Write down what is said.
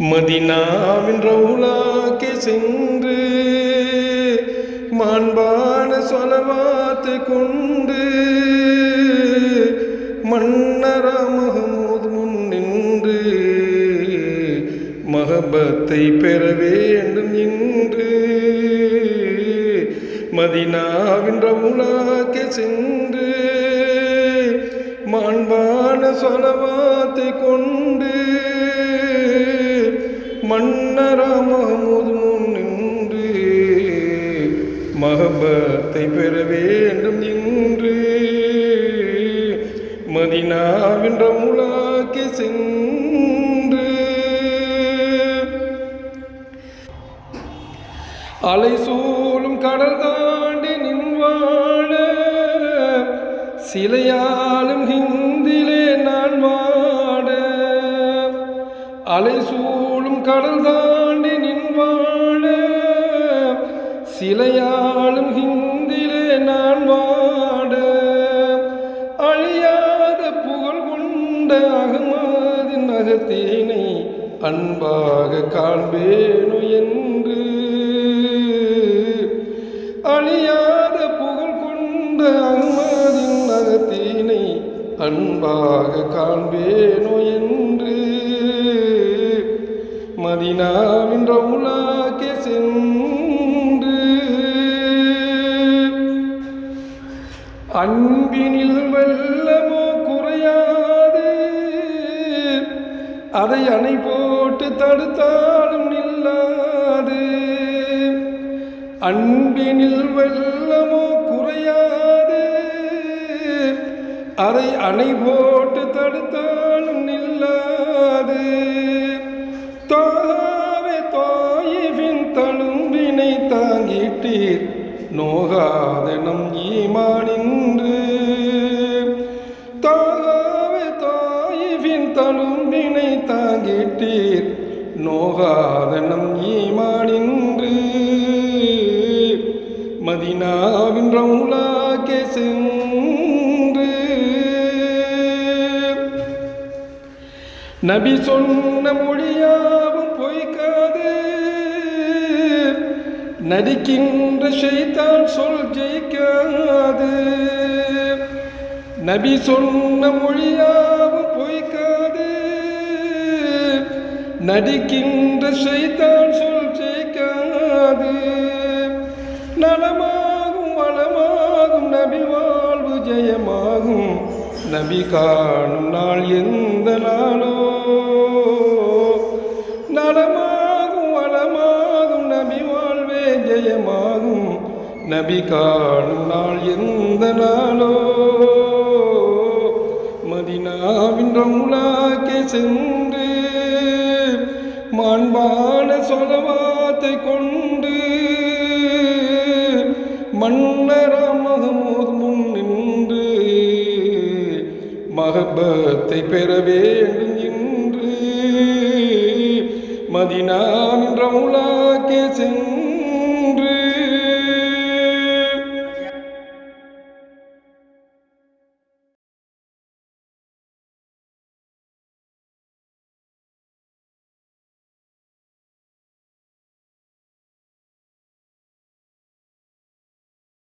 மதினாவின் ரவுலாக்கே சென்று மாண்பான சொலவாத்து கொண்டு மன்னரா மகமூத் முன் நின்று மகபத்தை பெற வேண்டும் என்று மதினாவின் ரவுலாக்கே சென்று மாண்பான சொலவாத்தை கொண்டு மன்னரா முன் நின்று மகபத்தை பெற வேண்டும் என்று மதினாவின்ற ரவுலாக்கே சென்று. அலை சூழும் கடல் தாண்டி நின்வாழ சிலையாலும் ஹிந்திலே நான் வாட. அலை சூழும் கடல் தான் வாழ. சிலையாளும் ஹிந்திலே நான் வாட. அழியாத புகழ் கொண்ட அகமதின் அகத்தேனை அன்பாக காண்பேனு என்று. அழியாத புகழ் கொண்ட அகமதின் அகத்தேனை அன்பாக காண்பேனோ என்று. மதினாவின் ரவுலாக்கே சென்று. அன்பினில் வெல்லமோ குறையாது. அதை அணை போட்டு தடுத்தாலும் நில்லாது. அன்பினில் வெல்லமோ குறையாது. அதை அணை போட்டு தடுத்தாலும் நில்லாது. தழும்பினை தாங்கிட்டீர். நோகாத நம் ஈமானின்று. தாகாவே தாயிவின் தழும்பினை தாங்கிட்டீர். நோகாத நம் ஈமானின்று. மதினாவின் ரவுலாக்கே சென்று. நபி சொன்ன மொழியா நடிக்கின்ற ஷைத்தான் சொல் ஜெயிக்காது. நபி சொன்ன மொழியாவும் பொய்க்காது. நடிக்கின்ற ஷைத்தான் சொல் ஜெயிக்காது. நலமாகும் வளமாகும் நபி வாழ்வு ஜெயமாகும். நபி காணும் நாள் எந்த நாளோ. நலமாக வாழ்வே நபி காணும் நாள் எந்த நாளோ? மதினாவின் ரவுலாக்கே சென்று மாண்பான சொலவாத்தை கொண்டு மன்னரா மகமூத் முன் நின்று மகபத்தை பெற வேண்டும் என்று மதினாவின் ரவுலாக்கே சென்று